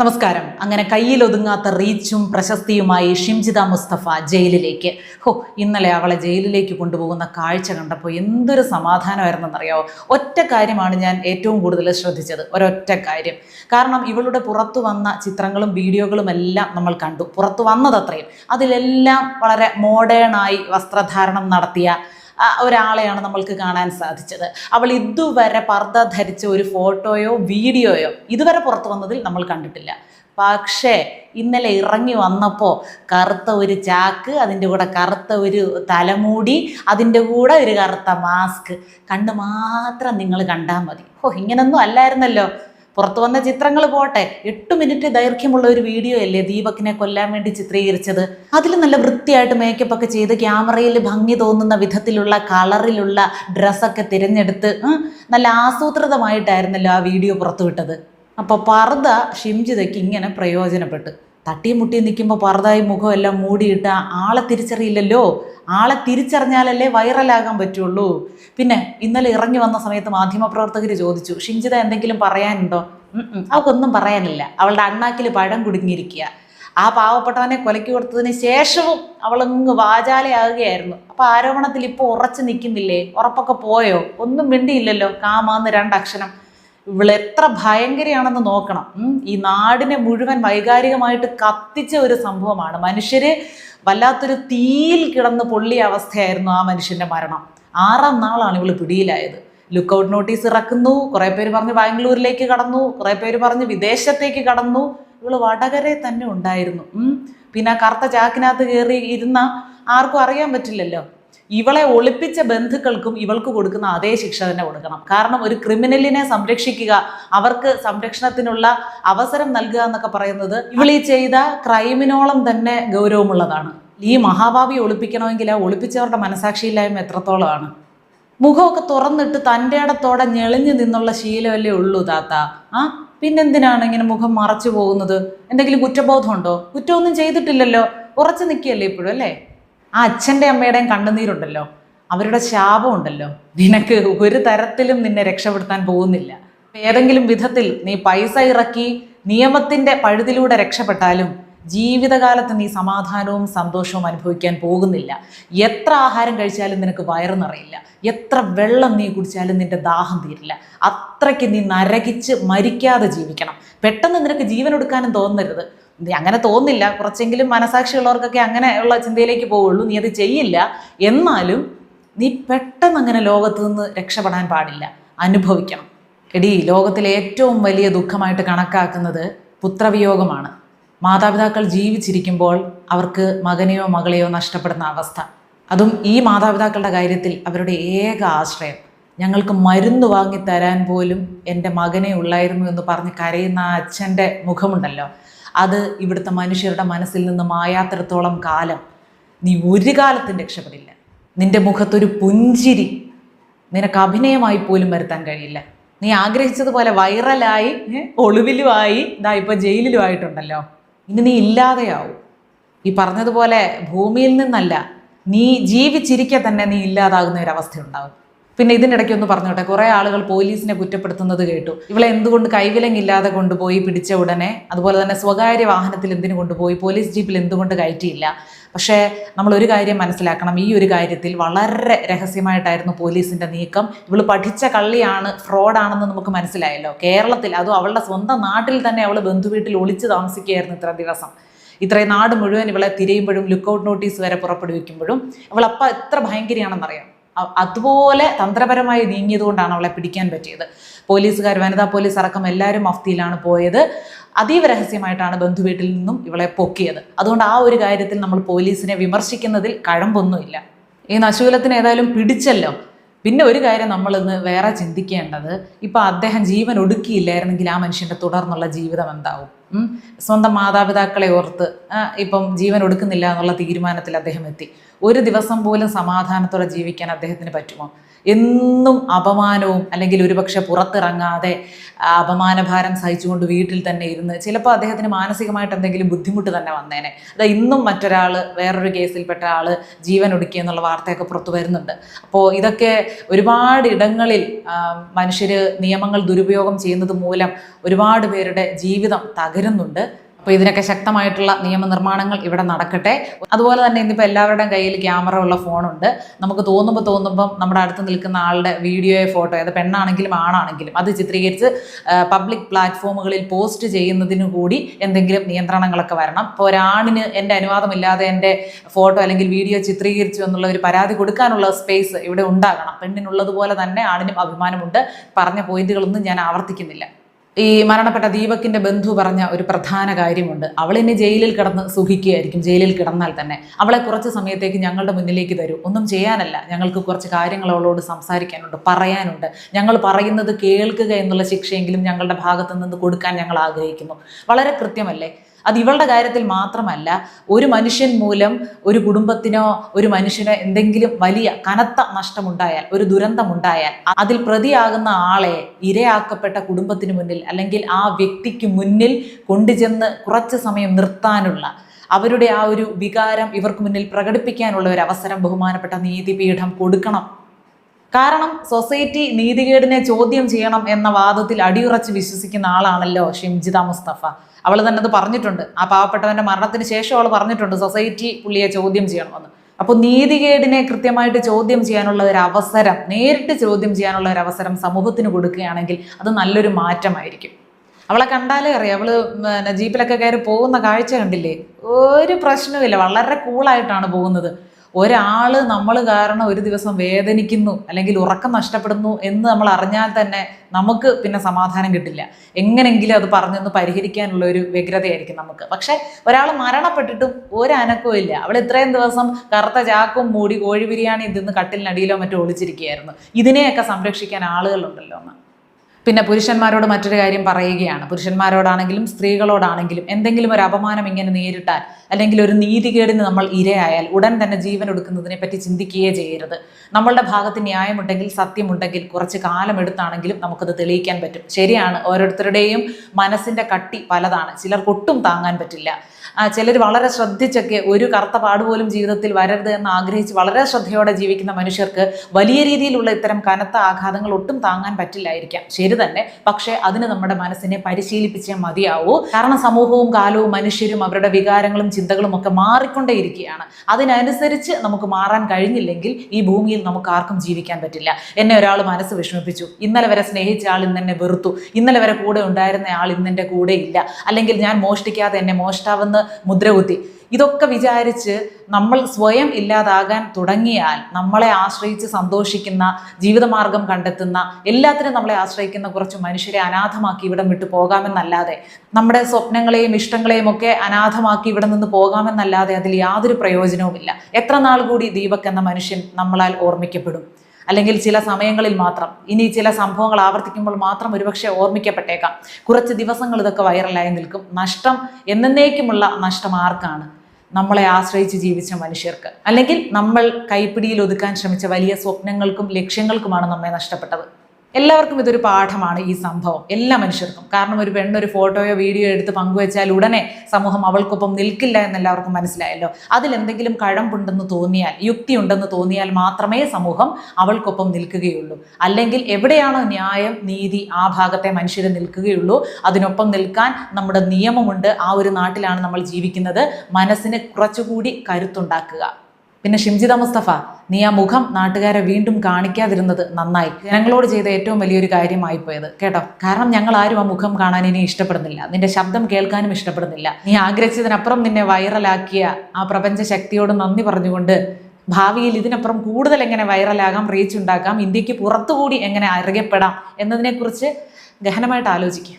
നമസ്കാരം. അങ്ങനെ കയ്യിലൊതുങ്ങാത്ത റീച്ചും പ്രശസ്തിയുമായി ഷിംജിത മുസ്തഫ ജയിലിലേക്ക്. ഹോ ഇന്നലെ അവളെ ജയിലിലേക്ക് കൊണ്ടുപോകുന്ന കാഴ്ച കണ്ടപ്പോൾ എന്തൊരു സമാധാനമായിരുന്നെന്നറിയാവോ? ഒറ്റ കാര്യമാണ് ഞാൻ ഏറ്റവും കൂടുതൽ ശ്രദ്ധിച്ചത്. ഒരൊറ്റ കാര്യം. കാരണം ഇവളുടെ പുറത്തു വന്ന ചിത്രങ്ങളും വീഡിയോകളും എല്ലാം നമ്മൾ കണ്ടു. പുറത്തു വന്നത് അത്രയും. അതിലെല്ലാം വളരെ മോഡേണായി വസ്ത്രധാരണം നടത്തിയ ഒരാളെയാണ് നമ്മൾക്ക് കാണാൻ സാധിച്ചത്. അവൾ ഇതുവരെ പർദ്ദ ധരിച്ച ഒരു ഫോട്ടോയോ വീഡിയോയോ ഇതുവരെ പുറത്തു വന്നതിൽ നമ്മൾ കണ്ടിട്ടില്ല. പക്ഷേ ഇന്നലെ ഇറങ്ങി വന്നപ്പോൾ കറുത്ത ഒരു ചാക്ക് അതിന്റെ കൂടെ കറുത്ത ഒരു തലമൂടി അതിന്റെ കൂടെ ഒരു കറുത്ത മാസ്ക്. കണ്ണ് മാത്രം നിങ്ങൾ കണ്ടാൽ മതി. ഓ ഇങ്ങനൊന്നും അല്ലായിരുന്നല്ലോ. പുറത്തു വന്ന ചിത്രങ്ങൾ പോട്ടെ. എട്ട് മിനിറ്റ് ദൈർഘ്യമുള്ള ഒരു വീഡിയോ അല്ലേ ദീപക്കിനെ കൊല്ലാൻ വേണ്ടി ചിത്രീകരിച്ചത്? അതിൽ നല്ല വൃത്തിയായിട്ട് മേക്കപ്പ് ഒക്കെ ചെയ്ത് ക്യാമറയിൽ ഭംഗി തോന്നുന്ന വിധത്തിലുള്ള കളറിലുള്ള ഡ്രസ്സൊക്കെ തിരഞ്ഞെടുത്ത് നല്ല ആസൂത്രിതമായിട്ടായിരുന്നല്ലോ ആ വീഡിയോ പുറത്തുവിട്ടത് അപ്പോൾ പർദ്ദ ഷിംജിതയ്ക്ക് ഇങ്ങനെ പ്രയോജനപ്പെട്ടു. തട്ടിയും മുട്ടിയും നിൽക്കുമ്പോൾ പർദ്ദായി മുഖമെല്ലാം മൂടിയിട്ട് ആളെ തിരിച്ചറിയില്ലല്ലോ. ആളെ തിരിച്ചറിഞ്ഞാലല്ലേ വൈറലാകാൻ പറ്റുള്ളൂ. പിന്നെ ഇന്നലെ ഇറങ്ങി വന്ന സമയത്ത് മാധ്യമപ്രവർത്തകർ ചോദിച്ചു ഷിഞ്ചിത എന്തെങ്കിലും പറയാനുണ്ടോ? അവൾക്കൊന്നും പറയാനില്ല. അവളുടെ അണ്ണാക്കിൽ പഴം കുടുങ്ങിയിരിക്കുക. ആ പാവപ്പെട്ടവനെ കൊലയ്ക്ക് കൊടുത്തതിന് ശേഷവും അവളങ്ങ് വാചാലയാകുകയായിരുന്നു. അപ്പൊ ആരോപണത്തിൽ ഇപ്പോൾ ഉറച്ചു നിൽക്കുന്നില്ലേ? ഉറപ്പൊക്കെ പോയോ? ഒന്നും മിണ്ടിയില്ലല്ലോ. കാമാന്ന് രണ്ടക്ഷരം. ഇവൾ എത്ര ഭയങ്കരയാണെന്ന് നോക്കണം. ഈ നാടിനെ മുഴുവൻ വൈകാരികമായിട്ട് കത്തിച്ച ഒരു സംഭവമാണ്. മനുഷ്യര് വല്ലാത്തൊരു തീയിൽ കിടന്ന് പൊള്ളിയ അവസ്ഥയായിരുന്നു ആ മനുഷ്യന്റെ മരണം. ആറാം നാളാണ് ഇവൾ പിടിയിലായത്. ലുക്കൗട്ട് നോട്ടീസ് ഇറക്കുന്നു. കുറേ പേര് പറഞ്ഞ് ബാംഗ്ലൂരിലേക്ക് കടന്നു. കുറേ പേര് പറഞ്ഞ് വിദേശത്തേക്ക് കടന്നു. ഇവൾ വടകരെ തന്നെ ഉണ്ടായിരുന്നു. പിന്നെ കറുത്ത ചാക്കിനകത്ത് കയറി ഇരുന്ന ആർക്കും അറിയാൻ പറ്റില്ലല്ലോ. ഇവളെ ഒളിപ്പിച്ച ബന്ധുക്കൾക്കും ഇവൾക്ക് കൊടുക്കുന്ന അതേ ശിക്ഷ തന്നെ കൊടുക്കണം. കാരണം ഒരു ക്രിമിനലിനെ സംരക്ഷിക്കുക അവർക്ക് സംരക്ഷണത്തിനുള്ള അവസരം നൽകുക എന്നൊക്കെ പറയുന്നത് ഇവൾ ഈ ചെയ്ത ക്രൈമിനോളം തന്നെ ഗൗരവമുള്ളതാണ്. ഈ മഹാഭാവി ഒളിപ്പിക്കണമെങ്കിൽ ആ ഒളിപ്പിച്ചവരുടെ മനസാക്ഷിയില്ലായ്മ എത്രത്തോളമാണ്? മുഖമൊക്കെ തുറന്നിട്ട് തന്റെ ഇടത്തോടെ ഞെളിഞ്ഞു നിന്നുള്ള ശീലമല്ലേ ഉള്ളൂ താത്ത. ആ? പിന്നെന്തിനാണ് ഇങ്ങനെ മുഖം മറച്ചു പോകുന്നത്? എന്തെങ്കിലും കുറ്റബോധമുണ്ടോ? കുറ്റമൊന്നും ചെയ്തിട്ടില്ലല്ലോ. ഉറച്ചു നിൽക്കുകയല്ലേ ഇപ്പോഴും അല്ലേ? ആ അച്ഛന്റെ അമ്മയുടെയും കണ്ണുനീരുണ്ടല്ലോ. അവരുടെ ശാപമുണ്ടല്ലോ. നിനക്ക് ഒരു തരത്തിലും നിന്നെ രക്ഷപ്പെടുത്താൻ പോകുന്നില്ല. ഏതെങ്കിലും വിധത്തിൽ നീ പൈസ ഇറക്കി നിയമത്തിന്റെ പഴുതിലൂടെ രക്ഷപ്പെട്ടാലും ജീവിതകാലത്ത് നീ സമാധാനവും സന്തോഷവും അനുഭവിക്കാൻ പോകുന്നില്ല. എത്ര ആഹാരം കഴിച്ചാലും നിനക്ക് വയറ് നിറയില്ല എത്ര വെള്ളം നീ കുടിച്ചാലും നിന്റെ ദാഹം തീരില്ല. അത്രയ്ക്ക് നീ നരകിച്ച് മരിക്കാതെ ജീവിക്കണം. പെട്ടെന്ന് നിനക്ക് ജീവൻ എടുക്കാനും തോന്നരുത്. അങ്ങനെ തോന്നില്ല. കുറച്ചെങ്കിലും മനസാക്ഷിയുള്ളവർക്കൊക്കെ അങ്ങനെയുള്ള ചിന്തയിലേക്ക് പോവുള്ളൂ. നീ അത് ചെയ്യില്ല. എന്നാലും നീ പെട്ടെന്ന് അങ്ങനെ ലോകത്ത് നിന്ന് രക്ഷപ്പെടാൻ പാടില്ല. അനുഭവിക്കണം. എടി ലോകത്തിലെ ഏറ്റവും വലിയ ദുഃഖമായിട്ട് കണക്കാക്കുന്നത് പുത്രവിയോഗമാണ്. മാതാപിതാക്കൾ ജീവിച്ചിരിക്കുമ്പോൾ അവർക്ക് മകനെയോ മകളെയോ നഷ്ടപ്പെടുന്ന അവസ്ഥ. അതും ഈ മാതാപിതാക്കളുടെ കാര്യത്തിൽ അവരുടെ ഏക ആശ്രയം. ഞങ്ങൾക്ക് മരുന്ന് വാങ്ങി തരാൻ പോലും എന്റെ മകനെ ഉള്ളായിരുന്നു എന്ന് പറഞ്ഞ് കരയുന്ന ആ അച്ഛന്റെ മുഖമുണ്ടല്ലോ. അത് ഇവിടുത്തെ മനുഷ്യരുടെ മനസ്സിൽ നിന്ന് മായാത്രത്തോളം കാലം നീ ഒരു കാലത്തും രക്ഷപ്പെടില്ല. നിന്റെ മുഖത്തൊരു പുഞ്ചിരി നിനക്ക് അഭിനയമായി പോലും വരുത്താൻ കഴിയില്ല. നീ ആഗ്രഹിച്ചതുപോലെ വൈറലായി ഒളിവിലുമായി ഇതാ ഇപ്പോൾ ജയിലിലും ആയിട്ടുണ്ടല്ലോ ഇനി നീ ഇല്ലാതെയാവും. ഈ പറഞ്ഞതുപോലെ ഭൂമിയിൽ നിന്നല്ല നീ ജീവിച്ചിരിക്കെ തന്നെ നീ ഇല്ലാതാകുന്ന ഒരു അവസ്ഥ ഉണ്ടാവും പിന്നെ ഇതിനിടയ്ക്ക് ഒന്ന് പറഞ്ഞോട്ടെ കുറേ ആളുകൾ പോലീസിനെ കുറ്റപ്പെടുത്തുന്നത് കേട്ടു. ഇവളെ എന്തുകൊണ്ട് കൈവിലങ്ങില്ലാതെ കൊണ്ടുപോയി പിടിച്ച ഉടനെ അതുപോലെ തന്നെ സ്വകാര്യ വാഹനത്തിൽ എന്തിനു കൊണ്ടുപോയി പോലീസ് ജീപ്പിൽ എന്തുകൊണ്ട് കയറ്റിയില്ല? പക്ഷേ നമ്മൾ ഒരു കാര്യം മനസ്സിലാക്കണം. ഈ ഒരു കാര്യത്തിൽ വളരെ രഹസ്യമായിട്ടായിരുന്നു പോലീസിന്റെ നീക്കം. ഇവൾ പഠിച്ച കള്ളിയാണ് ഫ്രോഡാണെന്ന് നമുക്ക് മനസ്സിലായല്ലോ. കേരളത്തിൽ അതും അവളുടെ സ്വന്തം നാട്ടിൽ തന്നെ അവൾ ബന്ധുവീട്ടിൽ ഒളിച്ച് താമസിക്കുകയായിരുന്നു ഇത്ര ദിവസം. ഇത്രയും നാട് മുഴുവൻ ഇവളെ തിരയുമ്പോഴും ലുക്കൗട്ട് നോട്ടീസ് വരെ പുറപ്പെടുവിക്കുമ്പോഴും അവളപ്പം എത്ര ഭയങ്കരിയാണെന്നറിയാം. അതുപോലെ തന്ത്രപരമായി നീങ്ങിയതുകൊണ്ടാണ് അവളെ പിടിക്കാൻ പറ്റിയത്. പോലീസുകാർ വനിതാ പോലീസ് അടക്കം എല്ലാവരും മഫ്തിയിലാണ് പോയത്. അതീവ രഹസ്യമായിട്ടാണ് ബന്ധുവീട്ടിൽ നിന്നും ഇവളെ പൊക്കിയത്. അതുകൊണ്ട് ആ ഒരു കാര്യത്തിൽ നമ്മൾ പോലീസിനെ വിമർശിക്കുന്നതിൽ കഴമ്പൊന്നുമില്ല. ഈ നശൂലത്തിന് ഏതായാലും പിടിച്ചല്ലോ. പിന്നെ ഒരു കാര്യം നമ്മളിന്ന് വേറെ ചിന്തിക്കേണ്ടത് ഇപ്പം അദ്ദേഹം ജീവൻ ഒടുക്കിയില്ലായിരുന്നെങ്കിൽ ആ മനുഷ്യന്റെ തുടർന്നുള്ള ജീവിതം എന്താവും? സ്വന്തം മാതാപിതാക്കളെ ഓർത്ത് ഇപ്പം ജീവൻ ഒടുക്കുന്നില്ല എന്നുള്ള തീരുമാനത്തിൽ അദ്ദേഹം എത്തി. ഒരു ദിവസം പോലും സമാധാനത്തോടെ ജീവിക്കാൻ അദ്ദേഹത്തിന് പറ്റുമോ? എന്നും അപമാനവും അല്ലെങ്കിൽ ഒരുപക്ഷെ പുറത്തിറങ്ങാതെ അപമാനഭാരം സഹിച്ചുകൊണ്ട് വീട്ടിൽ തന്നെ ഇരുന്ന് ചിലപ്പോൾ അദ്ദേഹത്തിന് മാനസികമായിട്ട് എന്തെങ്കിലും ബുദ്ധിമുട്ട് തന്നെ വന്നേനെ. അത് ഇന്നും മറ്റൊരാൾ വേറൊരു കേസിൽപ്പെട്ട ആൾ ജീവൻ ഒടുക്കി എന്നുള്ള വാർത്തയൊക്കെ പുറത്തു വരുന്നുണ്ട്. അപ്പോൾ ഇതൊക്കെ ഒരുപാട് ഇടങ്ങളിൽ മനുഷ്യർ നിയമങ്ങൾ ദുരുപയോഗം ചെയ്യുന്നത് മൂലം ഒരുപാട് പേരുടെ ജീവിതം തകരുന്നു പകരുന്നുണ്ട് അപ്പോൾ ഇതിനൊക്കെ ശക്തമായിട്ടുള്ള നിയമനിർമ്മാണങ്ങൾ ഇവിടെ നടക്കട്ടെ. അതുപോലെ തന്നെ ഇന്നിപ്പോൾ എല്ലാവരുടെയും കയ്യിൽ ക്യാമറ ഉള്ള ഫോണുണ്ട്. നമുക്ക് തോന്നുമ്പോൾ തോന്നുമ്പം നമ്മുടെ അടുത്ത് നിൽക്കുന്ന ആളുടെ വീഡിയോയെ ഫോട്ടോ അത് പെണ്ണാണെങ്കിലും ആണാണെങ്കിലും അത് ചിത്രീകരിച്ച് പബ്ലിക് പ്ലാറ്റ്ഫോമുകളിൽ പോസ്റ്റ് ചെയ്യുന്നതിനു കൂടി എന്തെങ്കിലും നിയന്ത്രണങ്ങളൊക്കെ വരണം. ഇപ്പോൾ ഒരാണിന് എന്റെ അനുവാദമില്ലാതെ എന്റെ ഫോട്ടോ അല്ലെങ്കിൽ വീഡിയോ ചിത്രീകരിച്ചു എന്നുള്ള ഒരു പരാതി കൊടുക്കാനുള്ള സ്പേസ് ഇവിടെ ഉണ്ടാകണം. പെണ്ണിനുള്ളതുപോലെ തന്നെ ആണിനും അഭിമാനമുണ്ട്. പറഞ്ഞ പോയിന്റുകളൊന്നും ഞാൻ ആവർത്തിക്കുന്നില്ല. ഈ മരണപ്പെട്ട ദീപക്കിന്റെ ബന്ധു പറഞ്ഞ ഒരു പ്രധാന കാര്യമുണ്ട്. അവൾ ഇനി ജയിലിൽ കിടന്ന് സുഖിക്കുകയായിരിക്കും. ജയിലിൽ കിടന്നാൽ തന്നെ. അവളെ കുറച്ച് സമയത്തേക്ക് ഞങ്ങളുടെ മുന്നിലേക്ക് തരൂ. ഒന്നും ചെയ്യാനല്ല. ഞങ്ങൾക്ക് കുറച്ച് കാര്യങ്ങൾ അവളോട് സംസാരിക്കാനുണ്ട് പറയാനുണ്ട്. ഞങ്ങൾ പറയുന്നത് കേൾക്കുക എന്നുള്ള ശിക്ഷയെങ്കിലും ഞങ്ങളുടെ ഭാഗത്തു നിന്ന് കൊടുക്കാൻ ഞങ്ങൾ ആഗ്രഹിക്കുന്നു. വളരെ കൃത്യമല്ലേ? അത് ഇവളുടെ കാര്യത്തിൽ മാത്രമല്ല ഒരു മനുഷ്യൻ മൂലം ഒരു കുടുംബത്തിനോ ഒരു മനുഷ്യനോ എന്തെങ്കിലും വലിയ കനത്ത നഷ്ടമുണ്ടായാൽ ഒരു ദുരന്തമുണ്ടായാൽ അതിൽ പ്രതിയാകുന്ന ആളെ ഇരയാക്കപ്പെട്ട കുടുംബത്തിന് മുന്നിൽ അല്ലെങ്കിൽ ആ വ്യക്തിക്ക് മുന്നിൽ കൊണ്ടുചെന്ന് കുറച്ച് സമയം നിർത്താനുള്ള അവരുടെ ആ ഒരു വികാരം ഇവർക്ക് മുന്നിൽ പ്രകടിപ്പിക്കാനുള്ള ഒരു അവസരം ബഹുമാനപ്പെട്ട നീതിപീഠം കൊടുക്കണം. കാരണം സൊസൈറ്റി നീതികേടിനെ ചോദ്യം ചെയ്യണം എന്ന വാദത്തിൽ അടിയുറച്ച് വിശ്വസിക്കുന്ന ആളാണല്ലോ ഷിംജിത മുസ്തഫ. അവൾ തന്നെ അത് പറഞ്ഞിട്ടുണ്ട്. ആ പാവപ്പെട്ടവന്റെ മരണത്തിന് ശേഷം അവൾ പറഞ്ഞിട്ടുണ്ട് സൊസൈറ്റി പുള്ളിയെ ചോദ്യം ചെയ്യണമെന്ന്. അപ്പോൾ നീതികേടിനെ കൃത്യമായിട്ട് ചോദ്യം ചെയ്യാനുള്ള ഒരു അവസരം നേരിട്ട് ചോദ്യം ചെയ്യാനുള്ള ഒരു അവസരം സമൂഹത്തിന് കൊടുക്കുകയാണെങ്കിൽ അത് നല്ലൊരു മാറ്റമായിരിക്കും. അവളെ കണ്ടാലേ അറിയാം. അവൾ പിന്നെ ജീപ്പിലൊക്കെ കയറി പോകുന്ന കാഴ്ച കണ്ടില്ലേ? ഒരു പ്രശ്നവുമില്ല. വളരെ കൂളായിട്ടാണ് പോകുന്നത്. ഒരാൾ നമ്മൾ കാരണം ഒരു ദിവസം വേദനിക്കുന്നു അല്ലെങ്കിൽ ഉറക്കം നഷ്ടപ്പെടുന്നു എന്ന് നമ്മൾ അറിഞ്ഞാൽ തന്നെ നമുക്ക് പിന്നെ സമാധാനം കിട്ടില്ല. എങ്ങനെങ്കിലും അത് പറഞ്ഞൊന്ന് പരിഹരിക്കാനുള്ള ഒരു വ്യഗ്രതയായിരിക്കും നമുക്ക്. പക്ഷെ ഒരാൾ മരണപ്പെട്ടിട്ടും ഒരനക്കവും ഇല്ല. അവൾ ഇത്രയും ദിവസം കറുത്ത ചാക്കും മൂടി കോഴി ബിരിയാണി തിന്ന് കട്ടിലിനടിയിലോ മറ്റോ ഒളിച്ചിരിക്കുകയായിരുന്നു. ഇതിനെയൊക്കെ സംരക്ഷിക്കാൻ ആളുകളുണ്ടല്ലോ എന്ന് പിന്നെ പുരുഷന്മാരോട് മറ്റൊരു കാര്യം പറയുകയാണ്. പുരുഷന്മാരോടാണെങ്കിലും സ്ത്രീകളോടാണെങ്കിലും എന്തെങ്കിലും ഒരു അപമാനം ഇങ്ങനെ നേരിട്ടാൽ അല്ലെങ്കിൽ ഒരു നീതികേടിന് നമ്മൾ ഇരയായാൽ ഉടൻ തന്നെ ജീവൻ എടുക്കുന്നതിനെ പറ്റി ചിന്തിക്കുകയേ ചെയ്യരുത്. നമ്മളുടെ ഭാഗത്ത് ന്യായമുണ്ടെങ്കിൽ സത്യമുണ്ടെങ്കിൽ കുറച്ച് കാലമെടുത്താണെങ്കിലും നമുക്കത് തെളിയിക്കാൻ പറ്റും. ശരിയാണ് ഓരോരുത്തരുടെയും മനസ്സിന്റെ കട്ടി പലതാണ്. ചിലർക്ക് ഒട്ടും താങ്ങാൻ പറ്റില്ല. ചിലർ വളരെ ശ്രദ്ധിച്ചൊക്കെ ഒരു കറുത്ത പാടുപോലും ജീവിതത്തിൽ വരരുത് എന്ന് ആഗ്രഹിച്ച് വളരെ ശ്രദ്ധയോടെ ജീവിക്കുന്ന മനുഷ്യർക്ക് വലിയ രീതിയിലുള്ള ഇത്തരം കനത്ത ആഘാതങ്ങൾ ഒട്ടും താങ്ങാൻ പറ്റില്ലായിരിക്കാം. ശരി തന്നെ. പക്ഷേ അതിന് നമ്മുടെ മനസ്സിനെ പരിശീലിപ്പിച്ചേ മതിയാവൂ. കാരണം സമൂഹവും കാലവും മനുഷ്യരും അവരുടെ വികാരങ്ങളും ചിന്തകളും ഒക്കെ മാറിക്കൊണ്ടേയിരിക്കുകയാണ്. അതിനനുസരിച്ച് നമുക്ക് മാറാൻ കഴിഞ്ഞില്ലെങ്കിൽ ഈ ഭൂമിയിൽ നമുക്ക് ആർക്കും ജീവിക്കാൻ പറ്റില്ല. എന്നെ ഒരാൾ മനസ്സ് വിഷമിപ്പിച്ചു. ഇന്നലെ വരെ സ്നേഹിച്ച ആൾ ഇന്ന് എന്നെ വെറുത്തു. ഇന്നലെ വരെ കൂടെ ഉണ്ടായിരുന്ന ആൾ ഇന്നെന്റെ കൂടെ ഇല്ല. അല്ലെങ്കിൽ ഞാൻ മോഷ്ടിക്കാതെ എന്നെ മോഷ്ടാവെന്ന് മുദ്രകുത്തി. ഇതൊക്കെ വിചാരിച്ച് നമ്മൾ സ്വയം ഇല്ലാതാകാൻ തുടങ്ങിയാൽ നമ്മളെ ആശ്രയിച്ച് സന്തോഷിക്കുന്ന ജീവിതമാർഗം കണ്ടെത്തുന്ന എല്ലാത്തിനും നമ്മളെ ആശ്രയിക്കുന്ന കുറച്ച് മനുഷ്യരെ അനാഥമാക്കി ഇവിടം വിട്ടു പോകാമെന്നല്ലാതെ നമ്മുടെ സ്വപ്നങ്ങളെയും ഇഷ്ടങ്ങളെയും ഒക്കെ അനാഥമാക്കി ഇവിടെ നിന്ന് പോകാമെന്നല്ലാതെ അതിൽ യാതൊരു പ്രയോജനവുമില്ല. എത്ര നാൾ കൂടി ദീപക് എന്ന മനുഷ്യൻ നമ്മളാൽ ഓർമ്മിക്കപ്പെടും? അല്ലെങ്കിൽ ചില സമയങ്ങളിൽ മാത്രം ഇനി ചില സംഭവങ്ങൾ ആവർത്തിക്കുമ്പോൾ മാത്രം ഒരുപക്ഷെ ഓർമ്മിക്കപ്പെട്ടേക്കാം. കുറച്ച് ദിവസങ്ങൾ ഇതൊക്കെ വൈറലായി നിൽക്കും. നഷ്ടം എന്നേക്കുമുള്ള നഷ്ടം ആർക്കാണ്? നമ്മളെ ആശ്രയിച്ച് ജീവിച്ച മനുഷ്യർക്ക്. അല്ലെങ്കിൽ നമ്മൾ കൈപ്പിടിയിൽ ഒതുക്കാൻ ശ്രമിച്ച വലിയ സ്വപ്നങ്ങൾക്കും ലക്ഷ്യങ്ങൾക്കുമാണ് നമ്മെ നഷ്ടപ്പെട്ടത്. എല്ലാവർക്കും ഇതൊരു പാഠമാണ് ഈ സംഭവം. എല്ലാ മനുഷ്യർക്കും. കാരണം ഒരു പെണ്ണ് ഒരു ഫോട്ടോയോ വീഡിയോ എടുത്ത് പങ്കുവെച്ചാൽ ഉടനെ സമൂഹം അവൾക്കൊപ്പം നിൽക്കില്ല എന്ന് എല്ലാവർക്കും മനസ്സിലായല്ലോ. അതിലെന്തെങ്കിലും കഴമ്പുണ്ടെന്ന് തോന്നിയാൽ യുക്തി ഉണ്ടെന്ന് തോന്നിയാൽ മാത്രമേ സമൂഹം അവൾക്കൊപ്പം നിൽക്കുകയുള്ളൂ. അല്ലെങ്കിൽ എവിടെയാണോ ന്യായം നീതി ആ ഭാഗത്തെ മനുഷ്യർ നിൽക്കുകയുള്ളൂ. അതിനൊപ്പം നിൽക്കാൻ നമ്മുടെ നിയമമുണ്ട്. ആ ഒരു നാട്ടിലാണ് നമ്മൾ ജീവിക്കുന്നത്. മനസ്സിന് കുറച്ചുകൂടി കരുത്തുണ്ടാക്കുക. പിന്നെ ഷിംജിത മുസ്തഫ നീ ആ മുഖം നാട്ടുകാരെ വീണ്ടും കാണിക്കാതിരുന്നത് നന്നായി. ഞങ്ങളോട് ചെയ്ത ഏറ്റവും വലിയൊരു കാര്യമായി പോയത് കേട്ടോ? കാരണം ഞങ്ങൾ ആരും ആ മുഖം കാണാൻ ഇനി ഇഷ്ടപ്പെടുന്നില്ല. നിന്റെ ശബ്ദം കേൾക്കാനും ഇഷ്ടപ്പെടുന്നില്ല. നീ ആഗ്രഹിച്ചതിനപ്പുറം നിന്നെ വൈറലാക്കിയ ആ പ്രപഞ്ച ശക്തിയോട് നന്ദി പറഞ്ഞുകൊണ്ട് ഭാവിയിൽ ഇതിനപ്പുറം കൂടുതൽ എങ്ങനെ വൈറലാകാം റീച്ച് ഉണ്ടാക്കാം ഇന്ത്യയ്ക്ക് പുറത്തുകൂടി എങ്ങനെ അറിയപ്പെടാം എന്നതിനെക്കുറിച്ച് ഗഹനമായിട്ട് ആലോചിക്കുക